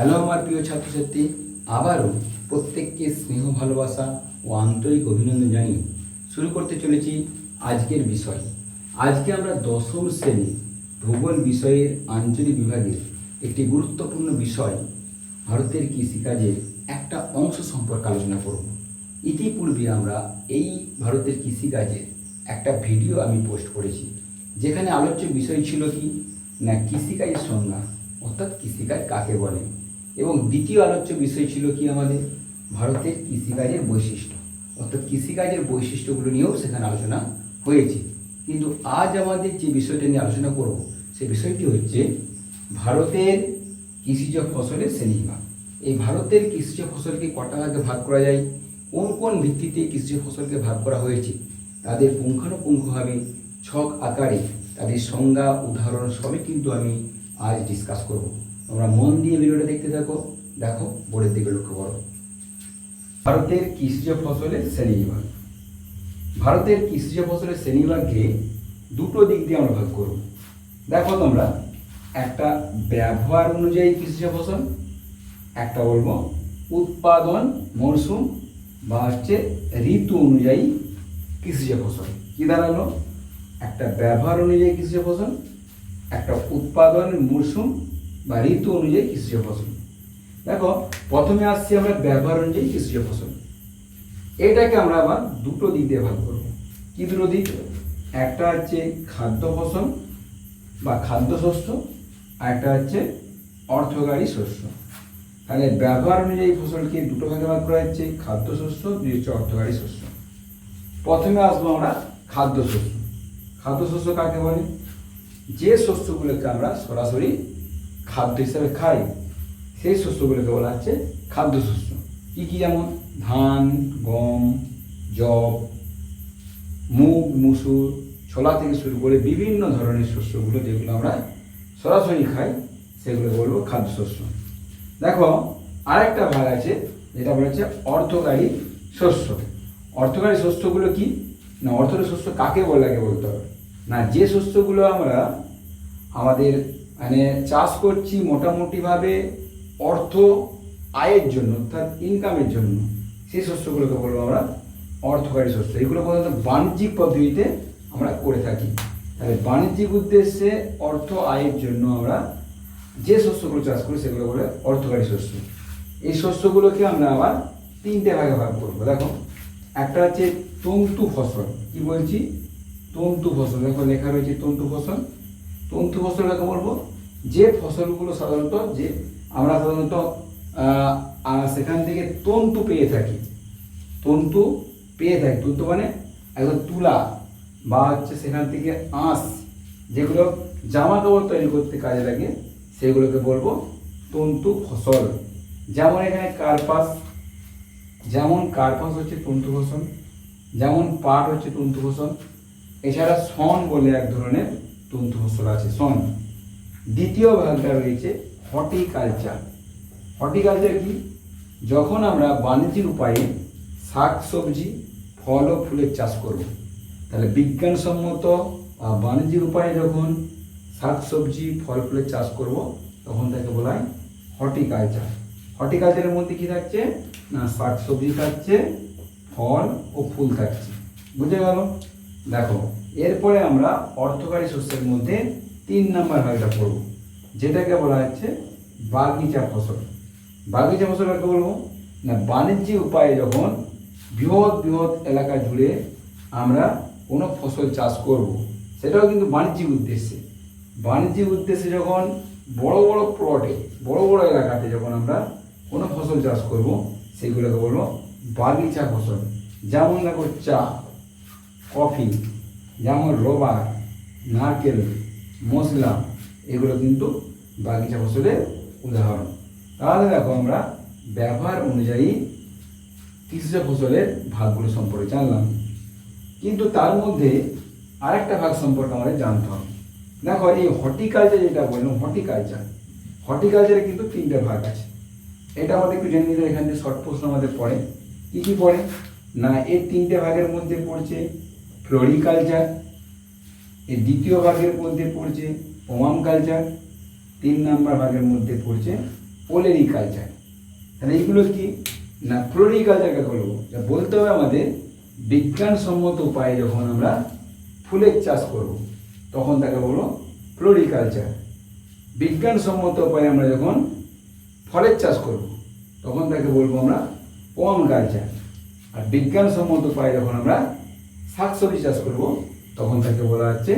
Hello আমার প্রিয় ছাত্রছাত্রী, আবারও প্রত্যেককে স্নেহ, ভালোবাসা ও আন্তরিক অভিনন্দন জানিয়ে শুরু করতে চলেছি আজকের বিষয়। আজকে আমরা দশম শ্রেণি ভূগোল বিষয়ের আঞ্চলিক বিভাগের একটি গুরুত্বপূর্ণ বিষয়, ভারতের কৃষিকাজের একটা অংশ সম্পর্কে আলোচনা করব। ইতিপূর্বে আমরা এই ভারতের কৃষিকাজের একটা ভিডিও আমি পোস্ট করেছি, যেখানে আলোচ্য বিষয় ছিল কি? না কৃষিকাজের সংজ্ঞা, অর্থাৎ কৃষিকাজ কাকে বলে? এবং দ্বিতীয় আলোচ্য বিষয় ছিল কি আমাদের? ভারতের কৃষিকাজের বৈশিষ্ট্য। অর্থাৎ কৃষিকাজের বৈশিষ্ট্যগুলো নিয়েও সেখানে আলোচনা হয়েছে। কিন্তু আজ আমাদের যে বিষয়টা নিয়ে আলোচনা করব, সে বিষয়টি হচ্ছে ভারতের কৃষিজ ফসলের শ্রেণীবিভাগ। এই ভারতের কৃষিজ ফসলকে কটা ভাগে ভাগ করা যায়? কোন কোন ভিত্তিতে কৃষিজ ফসলকে ভাগ করা হয়েছে? তাদের পুঙ্খানুপুঙ্খভাবে ছক আকারে তাদের সংজ্ঞা, উদাহরণ সবই কিন্তু আমি আজ ডিসকাস করব। তোমরা মন দিয়ে ভিডিওটা দেখতে থাকো, দেখো, বোর্ডের দিকে লক্ষ্য করো। ভারতের কৃষিজ ফসলের শ্রেণীবিভাগ। ভারতের কৃষিজ ফসলের শ্রেণীবিভাগকে দুটো দিক দিয়ে আমরা ভাগ করব। দেখো তোমরা, একটা ব্যবহার অনুযায়ী কৃষিজ ফসল, একটা বলব উৎপাদন মরশুম বা হচ্ছে ঋতু অনুযায়ী কৃষিজ ফসল। কী দাঁড়াল? একটা ব্যবহার অনুযায়ী কৃষিজ ফসল, একটা উৎপাদন মরশুম বা ঋতু অনুযায়ী কৃষিজ ফসল। দেখো, প্রথমে আসছি আমরা ব্যবহার অনুযায়ী কৃষিজ ফসল। এটাকে আমরা আবার দুটো দিক দিয়ে ভাগ করব। কি দুটো দিক? একটা হচ্ছে খাদ্য ফসল বা খাদ্য শস্য, আর একটা হচ্ছে অর্থকারী শস্য। তাহলে ব্যবহার অনুযায়ী ফসলকে দুটো ভাগে ভাগ করা হচ্ছে, খাদ্য শস্য, দুই হচ্ছে অর্থকারী শস্য। প্রথমে আসব আমরা খাদ্য শস্য। খাদ্য শস্য কাকে বলে? যে শস্যগুলোকে আমরা সরাসরি খাদ্য হিসাবে খাই, সেই শস্যগুলোকে বলা হচ্ছে খাদ্য শস্য। কী কী যেমন? ধান, গম জব মুগ, মুসুর, ছোলা থেকে শুরু করে বিভিন্ন ধরনের শস্যগুলো যেগুলো আমরা সরাসরি খাই সেগুলো বলব খাদ্য শস্য। দেখো, আরেকটা ভাগ আছে, যেটা বলা হচ্ছে অর্থকারী শস্য। অর্থকারী শস্যগুলো কি? না অর্থকারী শস্য কাকে বলে আগে বলতে হবে? না, যে শস্যগুলো আমরা আমাদের মানে চাষ করছি মোটামুটিভাবে অর্থ আয়ের জন্য, অর্থাৎ ইনকামের জন্য। সেই শস্যগুলোকে বলব আমরা অর্থকারী শস্য। এগুলো প্রধানত বাণিজ্যিক পদ্ধতিতে আমরা করে থাকি। তাহলে বাণিজ্যিক উদ্দেশ্যে অর্থ আয়ের জন্য আমরা যে শস্যগুলো চাষ করি সেগুলো বলে অর্থকারী শস্য। এই শস্যগুলোকে আমরা আবার তিনটে ভাগে ভাগ করব। দেখো, একটা হচ্ছে তন্তু ফসল। কি বলছি? তন্তু ফসল। দেখো লেখা রয়েছে তন্তু ফসল। তন্তু ফসল কাকে বলব? যে ফসলগুলো সাধারণত যে আমরা সাধারণত সেখান থেকে তন্তু পেয়ে থাকি। তন্তু পেয়ে থাকি। তন্তু মানে একদম তুলা বা হচ্ছে সেখান থেকে আঁশ, যেগুলো জামা কাপড় তৈরি করতে কাজে লাগে, সেগুলোকে বলব তন্তু ফসল। যেমন এখানে কার্পাস, যেমন কার্পাস হচ্ছে তন্তু ফসল, যেমন পাট হচ্ছে তন্তু ফসল। এছাড়া সন বলে এক ধরনের তন্তু আছে সন দ্বিতীয় ভাগটা রয়েছে হর্টিকালচার। হর্টিকালচার কি? যখন আমরা বাণিজ্যিক উপায়ে শাক, সবজি, ফল ও ফুলের চাষ করব, তাহলে বিজ্ঞানসম্মত বা বাণিজ্যিক উপায়ে যখন শাক, সবজি, ফল, ফুলের চাষ করব, তখন তাকে বলা হয় হর্টিকালচার। হর্টিকালচারের মধ্যে কি থাকছে? না, শাক, সবজি থাকছে, ফল ও ফুল থাকছে। বুঝে গেল? দেখো এরপরে আমরা অর্থকারী শস্যের মধ্যে তিন নাম্বার ভাগটা পড়ব, যেটাকে বলা হচ্ছে বাগিচা ফসল। বাগিচা ফসল কাকে বলব? না, বাণিজ্যিক উপায়ে যখন বৃহৎ বৃহৎ এলাকা জুড়ে আমরা কোনো ফসল চাষ করব, সেটাও কিন্তু বাণিজ্যিক উদ্দেশ্যে। বাণিজ্যিক উদ্দেশ্যে যখন বড় বড় প্লটে বড় বড় এলাকাতে যখন আমরা কোনো ফসল চাষ করব, সেগুলোকে বলব বাগিচা ফসল। যেমন দেখো চা, কফি যেমন রবার, নারকেল মশলা এগুলো কিন্তু বাগিচা ফসলের উদাহরণ। তাহলে দেখো আমরা ব্যবহার অনুযায়ী কৃষিজ ফসলের ভাগগুলো সম্পর্কে জানলাম। কিন্তু তার মধ্যে আরেকটা ভাগ সম্পর্কে আমাদের জানতে হবে। দেখো এই হর্টিকালচার যেটা বললাম, হর্টিকালচার। হর্টিকালচারে কিন্তু তিনটে ভাগ আছে। এটা আমাদের একটু জেনে নিতে এখান শর্ট প্রশ্ন আমাদের পড়ে। কী কী পড়ে? না, এই তিনটে ভাগের মধ্যে পড়ছে ফ্লোরিকালচার এর দ্বিতীয় ভাগের মধ্যে পড়ছে ওমাম কালচার, তিন নাম্বার ভাগের মধ্যে পড়ছে ওলেরিকালচার তাহলে এইগুলো কি? না ফ্লোরিকালচারকে বলব? যা বলতে হবে আমাদের, বিজ্ঞানসম্মত উপায়ে যখন আমরা ফুলের চাষ করব, তখন তাকে বলব ফ্লোরিকালচার বিজ্ঞানসম্মত উপায়ে আমরা যখন ফলের চাষ করব, তখন তাকে বলব আমরা পম কালচার। আর বিজ্ঞানসম্মত উপায়ে যখন আমরা শাকসবজি চাষ করব। তখন তাকে বলা হচ্ছে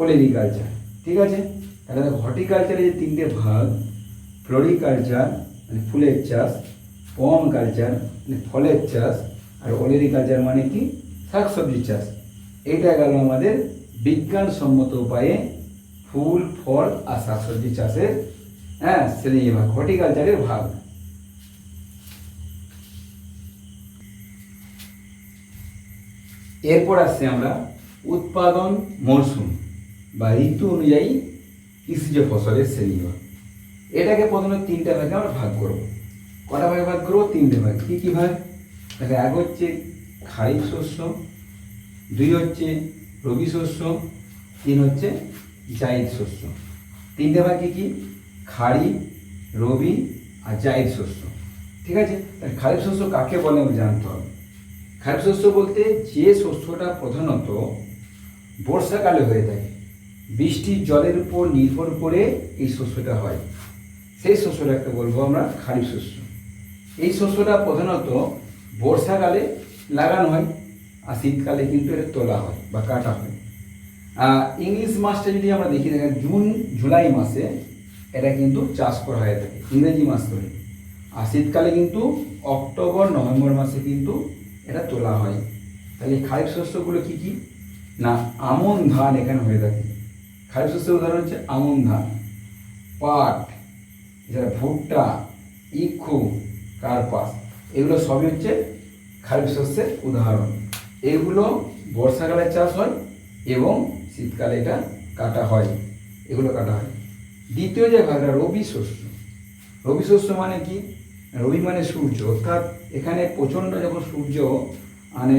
ওলেরিকালচার ঠিক আছে? তাহলে হর্টিকালচারের যে তিনটে ভাগ, ফ্লোরিকালচার মানে ফুলের চাষ, পম কালচার মানে ফলের চাষ, আর ওলেরিকালচার মানে কি? শাকসবজি চাষ। এটা গেল আমাদের বিজ্ঞানসম্মত উপায়ে ফুল, ফল আর শাকসবজি চাষের হ্যাঁ শ্রেণি ভাগ হর্টিকালচারের ভাগ। এরপর আসছে আমরা উৎপাদন মরশুম বা ঋতু অনুযায়ী কৃষিজ ফসলের শ্রেণীভাগ এটাকে প্রথমে তিনটা ভাগে আমরা ভাগ করব। কটা ভাগে ভাগ করব? তিনটে ভাগ। কী কী ভাগ? দেখো, এক হচ্ছে খারিফ শস্য, দুই হচ্ছে রবি শস্য, তিন হচ্ছে জাইদ শস্য। তিনটে ভাগ কী? কী খারিফ, রবি আর জাইদ শস্য। ঠিক আছে? তাহলে খারিফ শস্য কাকে বলে? আমি জানতে হবে। খারিফ শস্য বলতে যে শস্যটা প্রধানত বর্ষাকালে হয়ে থাকে বৃষ্টির জলের উপর নির্ভর করে এই শস্যটা হয়। সেই শস্যটাকে বলব আমরা খারিফ শস্য। এই শস্যটা প্রধানত বর্ষাকালে লাগানো হয় আর শীতকালে কিন্তু এটা তোলা হয় বা কাটা হয়। আহ, ইংলিশ মাসটা যদি আমরা দেখি দেখেন জুন জুলাই মাসে এটা কিন্তু চাষ করা হয়ে থাকে ইংরেজি মাস ধরে। আর শীতকালে কিন্তু অক্টোবর নভেম্বর মাসে কিন্তু এটা তোলা হয়। তাহলে খারিফ শস্যগুলো কি কি? না, আমন ধান এখানে হয়ে থাকে। খারিফ শস্যের উদাহরণ হচ্ছে আমন ধান। পাট, এছাড়া ভুট্টা, ইক্ষু, কার্পাস, এগুলো সবই হচ্ছে খারিফ শস্যের উদাহরণ। এগুলো বর্ষাকালে চাষ হয় এবং শীতকালে এটা কাটা হয়। এগুলো কাটা হয়। দ্বিতীয় যে ভাগটা, রবি শস্য। রবি শস্য মানে কি? রবি মানে সূর্য, অর্থাৎ এখানে প্রচণ্ড যখন সূর্য মানে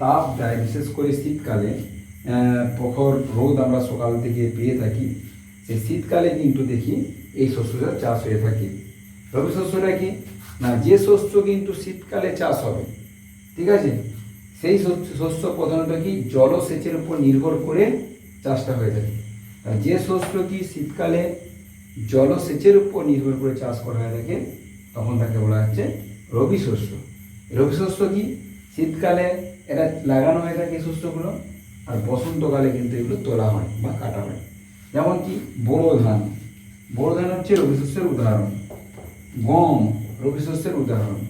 তাপ দেয়, বিশেষ করে শীতকালে প্রখর রোদ আমরা সকাল থেকে পেয়ে থাকি সেই শীতকালে কিন্তু দেখি এই শস্যটা চাষ হয়ে থাকে। রবি শস্যটা কি? না, যে শস্য কিন্তু শীতকালে চাষ হবে, ঠিক আছে? সেই শস্য প্রধানত কি? জলসেচের উপর নির্ভর করে চাষটা হয়ে থাকে। আর যে শস্য কি শীতকালে জলসেচের উপর নির্ভর করে চাষ করা হয়ে থাকে, তখন তাকে বলা হচ্ছে রবি শস্য। রবি শস্য কি? শীতকালে এটা লাগানো হয়ে থাকে এই শস্যগুলো, আর বসন্তকালে কিন্তু এগুলো তোলা হয় বা কাটা হয়। যেমন কি? বোরো ধান। বোরো ধান হচ্ছে রবি শস্যের উদাহরণ। গম রবি শস্যের উদাহরণ।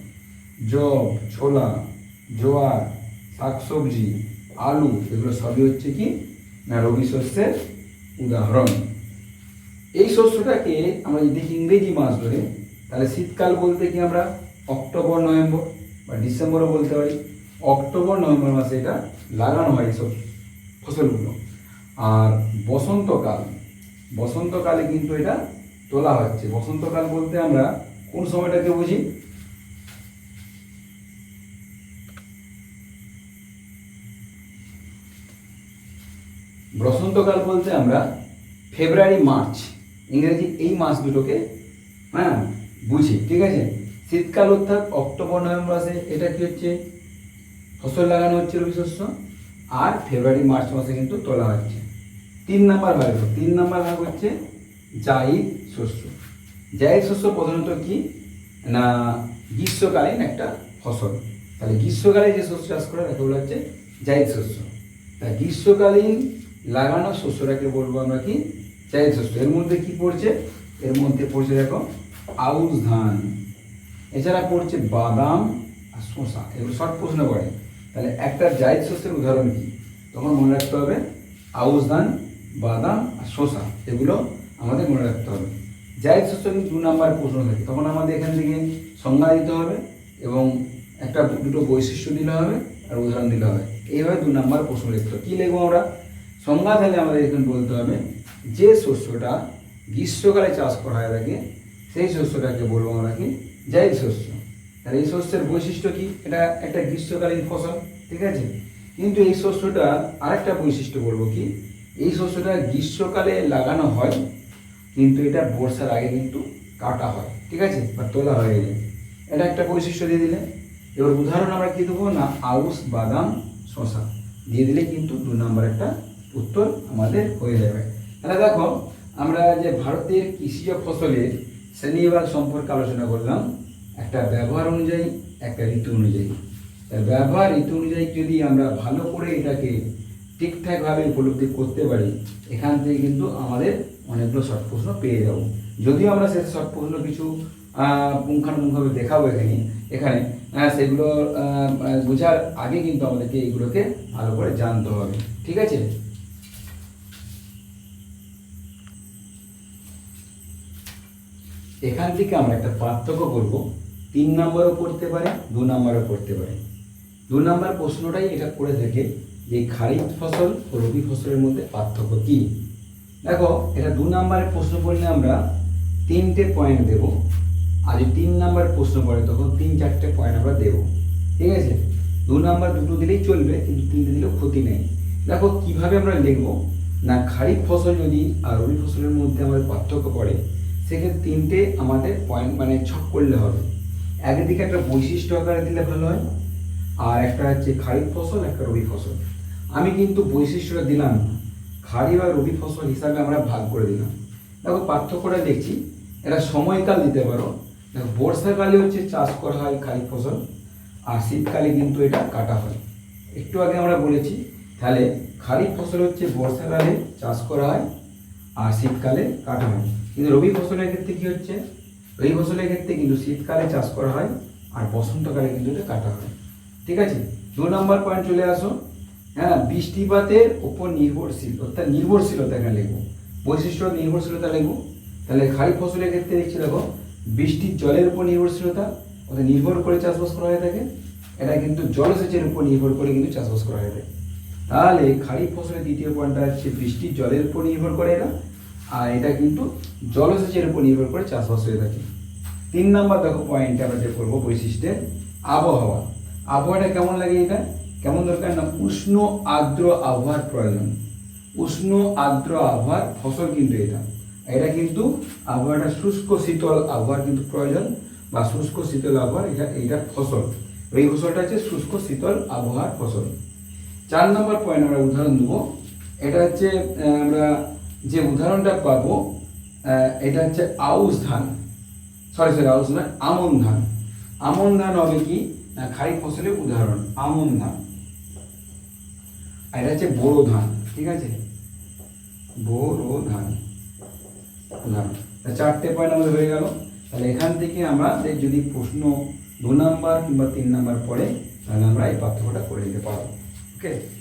জব ছোলা, জোয়ার, শাকসবজি, আলু এগুলো সবই হচ্ছে কি? না, রবি শস্যের উদাহরণ। এই শস্যটাকে আমরা যদি ইংরেজি মাস ধরে, তাহলে শীতকাল বলতে কি আমরা? অক্টোবর, নভেম্বর বা ডিসেম্বরও বলতে পারি। অক্টোবর, নভেম্বর মাসে এটা লাগানো হয় এইসব ফসলগুলো। আর বসন্তকাল, বসন্তকালে কিন্তু এটা তোলা হচ্ছে। বসন্তকাল বলতে আমরা কোন সময়টাকে বুঝি? বসন্তকাল বলতে আমরা ফেব্রুয়ারি, মার্চ, ইংরেজি এই মাস দুটোকে হ্যাঁ বুঝি, ঠিক আছে? শীতকাল অর্থাৎ অক্টোবর, নভেম্বর মাসে এটা কি হচ্ছে? ফসল লাগানো হচ্ছে রবি শস্য। আর ফেব্রুয়ারি, মার্চ মাসে কিন্তু তোলা হচ্ছে। তিন নাম্বার ভাগ তিন নাম্বার ভাগ হচ্ছে জাইদ শস্য। জাইদ শস্য প্রধানত কি? না, গ্রীষ্মকালীন একটা ফসল। তাহলে গ্রীষ্মকালে যে শস্য চাষ করে তাকে বলা হচ্ছে জাইদ শস্য। তা গ্রীষ্মকালীন লাগানো শস্যটাকে বলব আমরা কি? জাইদ শস্য। এর মধ্যে কি পড়ছে? এর মধ্যে পড়ছে দেখো আউশ ধান। এছাড়া পড়ছে বাদাম আর শসা, এগুলো শর্ট প্রশ্ন পড়ে তাহলে একটা জায়দ শস্যের উদাহরণ কি? তখন মনে রাখতে হবে আউশ ধান, বাদাম আর শসা, এগুলো আমাদের মনে রাখতে হবে। জায়দ শস্য দু নাম্বার প্রশ্ন থাকে। তখন আমাদের এখান থেকে সংজ্ঞা দিতে হবে এবং একটা দুটো বৈশিষ্ট্য দিতে হবে আর উদাহরণ দিতে হবে। এইভাবে দু নাম্বার প্রশ্ন লিখতে হবে। কী লিখব আমরা? সংজ্ঞা তাহলে আমাদের এখানে বলতে হবে, যে শস্যটা গ্রীষ্মকালে চাষ করা হয় থাকে সেই শস্যটাকে বলব আমরা কি? জাইদ শস্য। তাহলে এই শস্যের বৈশিষ্ট্য কি? এটা একটা গ্রীষ্মকালীন ফসল, ঠিক আছে? কিন্তু এই শস্যটা আরেকটা বৈশিষ্ট্য বলব কি? এই শস্যটা গ্রীষ্মকালে লাগানো হয়, কিন্তু এটা বর্ষার আগে কিন্তু কাটা হয়, ঠিক আছে? বা তোলা হয়ে যায়। এটা একটা বৈশিষ্ট্য দিয়ে দিলে। এবার উদাহরণ আমরা কী দেবো? না, আউশ, বাদাম শশা দিয়ে দিলে কিন্তু দু নম্বর একটা উত্তর আমাদের হয়ে যাবে। তাহলে দেখো, আমরা যে ভারতের কৃষিজ ফসলের শ্রেণীবিভাগ সম্পর্কে আলোচনা করলাম, একটা ব্যবহার অনুযায়ী, একটা ঋতু অনুযায়ী। ব্যবহার ঋতু অনুযায়ী যদি আমরা ভালো করে এটাকে ঠিকঠাকভাবে উপলব্ধি করতে পারি, এখান থেকে কিন্তু আমাদের অনেকগুলো শর্ট প্রশ্ন পেয়ে যাব। যদিও আমরা সে শর্ট প্রশ্ন কিছু পুঙ্খানুপুঙ্খভাবে দেখাবো এখানে। এখানে সেগুলো বোঝার আগে কিন্তু আমাদেরকে এইগুলোকে ভালো করে জানতে হবে। ঠিক আছে? এখান থেকে আমরা একটা পার্থক্য করব। তিন নম্বরও পড়তে পারে, দু নম্বরও পড়তে পারে। দু নম্বর প্রশ্নটাই এটা করে থাকে যে খারিফ ফসল ও রবি ফসলের মধ্যে পার্থক্য কী। দেখো, এটা দু নম্বরের প্রশ্ন করলে আমরা তিনটে পয়েন্ট দেব। আর যদি তিন নম্বর প্রশ্ন পড়ে তখন তিন চারটে পয়েন্ট আমরা দেব। ঠিক আছে? দু নম্বর দুটো দিলেই চলবে, কিন্তু তিনটে দিলেও ক্ষতি নেই। দেখো, কীভাবে আমরা লিখব? না, খারিফ ফসল যদি আর রবি ফসলের মধ্যে আমাদের পার্থক্য পড়ে সেক্ষেত্রে তিনটে আমাদের পয়েন্ট মানে ছক করলে হবে। একদিকে একটা বৈশিষ্ট্য আকারে দিলে ভালো হয়, আর একটা হচ্ছে খারিফ ফসল, একটা রবি ফসল। আমি কিন্তু বৈশিষ্ট্যটা দিলাম খারিফ আর রবি ফসল হিসাবে আমরা ভাগ করে দিলাম। দেখো পার্থক্যটা দেখছি এটা সময়কাল দিতে পারো। দেখো বর্ষাকালে হচ্ছে চাষ করা হয় খারিফ ফসল, আর শীতকালে কিন্তু এটা কাটা হয়। একটু আগে আমরা বলেছি, তাহলে খারিফ ফসল হচ্ছে বর্ষাকালে চাষ করা হয়, আর শীতকালে কাটা হয়। কিন্তু রবি ফসলের ক্ষেত্রে কি হচ্ছে? রবি ফসলের ক্ষেত্রে কিন্তু শীতকালে চাষ করা হয় আর বসন্তকালে কিন্তু এটা কাটা হয়। ঠিক আছে? দু নম্বর পয়েন্ট চলে আসো। হ্যাঁ বৃষ্টিপাতের উপর নির্ভরশীল, অর্থাৎ নির্ভরশীলতা এখানে লিখব। বৈশিষ্ট্য নির্ভরশীলতা লিখব। তাহলে খারিফ ফসলের ক্ষেত্রে দেখছি, দেখো, বৃষ্টির জলের উপর নির্ভরশীলতা, অর্থাৎ নির্ভর করে চাষবাস করা হয়ে থাকে। এটা কিন্তু জলসেচের উপর নির্ভর করে কিন্তু চাষবাস করা হয়ে থাকে। তাহলে খারিফ ফসলের দ্বিতীয় পয়েন্টটা হচ্ছে বৃষ্টির জলের উপর নির্ভর করে এটা। আর এটা কিন্তু জলসেচের উপর নির্ভর করে চাষবাস হয়ে থাকে। তিন নম্বর দেখো পয়েন্টে আমরা যে করব বৈশিষ্ট্যের আবহাওয়া। আবহাওয়াটা কেমন লাগে এটা? কেমন দরকার না? উষ্ণ আর্দ্র আবহাওয়ার প্রয়োজন। উষ্ণ আর্দ্র আবহাওয়ার ফসল কিন্তু এটা। এটা কিন্তু আবহাওয়াটা শুষ্ক শীতল আবহাওয়ার কিন্তু প্রয়োজন বা শুষ্ক শীতল আবহাওয়ার এটা এইটার ফসল। এই ফসলটা হচ্ছে শুষ্ক শীতল আবহাওয়ার ফসল। চার নম্বর পয়েন্ট আমরা উদাহরণ দেবো। এটা হচ্ছে আমরা যে উদাহরণটা পাবো এটা হচ্ছে আউশ ধান। সরি সরি আউশ নয়, আমন ধান। আমন ধান হবে কি? খারিফ ফসলের উদাহরণ, আমন ধান। এটা হচ্ছে বোরো ধান, ঠিক আছে? বোরো ধান। উদাহরণ। চারটে পয়েন্ট আমাদের হয়ে গেল। তাহলে এখান থেকে আমাদের যদি প্রশ্ন দু নাম্বার কিংবা তিন নাম্বার পড়ে, তাহলে আমরা এই পার্থক্যটা করে দিতে পারব। ওকে